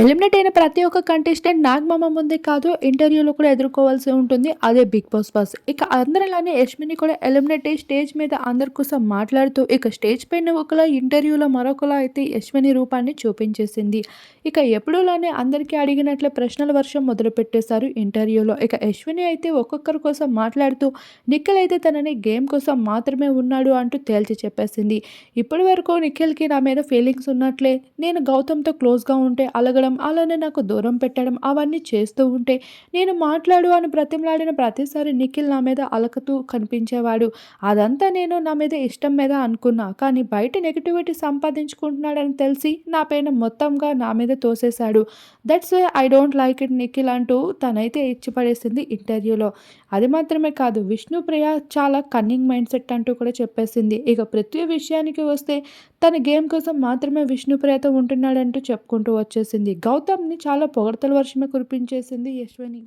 Eliminate అయిన ప్రతి ఒక్క కంటెస్టెంట్ నాగమామ ముందే కాదు ఇంటర్వ్యూలో కూడా ఎదుర్కోవాల్సి ఉంటుంది. అదే బిగ్ బాస్ బాస్ ఇక అందరిలానే యశ్మిని కూడా ఎలిమినేట్ అయ్యి స్టేజ్ మీద అందరి కోసం మాట్లాడుతూ ఇక స్టేజ్ పైన ఒకలా ఇంటర్వ్యూలో మరొకలా అయితే యశ్మిని రూపాన్ని చూపించేసింది. ఇక ఎప్పుడూలానే అందరికీ అడిగినట్లే ప్రశ్నల వర్షం మొదలుపెట్టేశారు ఇంటర్వ్యూలో ఇక యశ్విని అయితే ఒక్కొక్కరి కోసం మాట్లాడుతూ నిఖిల్ అయితే తనని గేమ్ కోసం మాత్రమే ఉన్నాడు అంటూ తేల్చి చెప్పేసింది. ఇప్పటి వరకు నిఖిల్కి నా మీద ఫీలింగ్స్ ఉన్నట్లే. నేను గౌతమ్తో క్లోజ్గా ఉంటే అలగడం అలానే నాకు దూరం పెట్టడం అవన్నీ చేస్తూ ఉంటే నేను మాట్లాడు అని బ్రతిమలాడిన ప్రతిసారి నిఖిల్ నా మీద అలకతూ కనిపించేవాడు. అదంతా నేను నా మీద ఇష్టం మీద అనుకున్నా కానీ బయట నెగిటివిటీ సంపాదించుకుంటున్నాడని తెలిసి నా పైన మొత్తంగా నా మీద తోసేశాడు. That's why I don't like it Nikhil అంటూ తనైతే ఇచ్చిపడేసింది ఇంటర్వ్యూలో. అది మాత్రమే కాదు విష్ణుప్రియ చాలా కన్నింగ్ మైండ్ సెట్ అంటూ కూడా చెప్పేసింది. ఇక పృథ్వీ విషయానికి వస్తే తన గేమ్ కోసం మాత్రమే విష్ణుప్రియతో ఉంటున్నాడంటూ చెప్పుకుంటూ వచ్చేసింది. గౌతమ్ని చాలా పొగడతల వర్షమే కురిపించేసింది యశ్వని.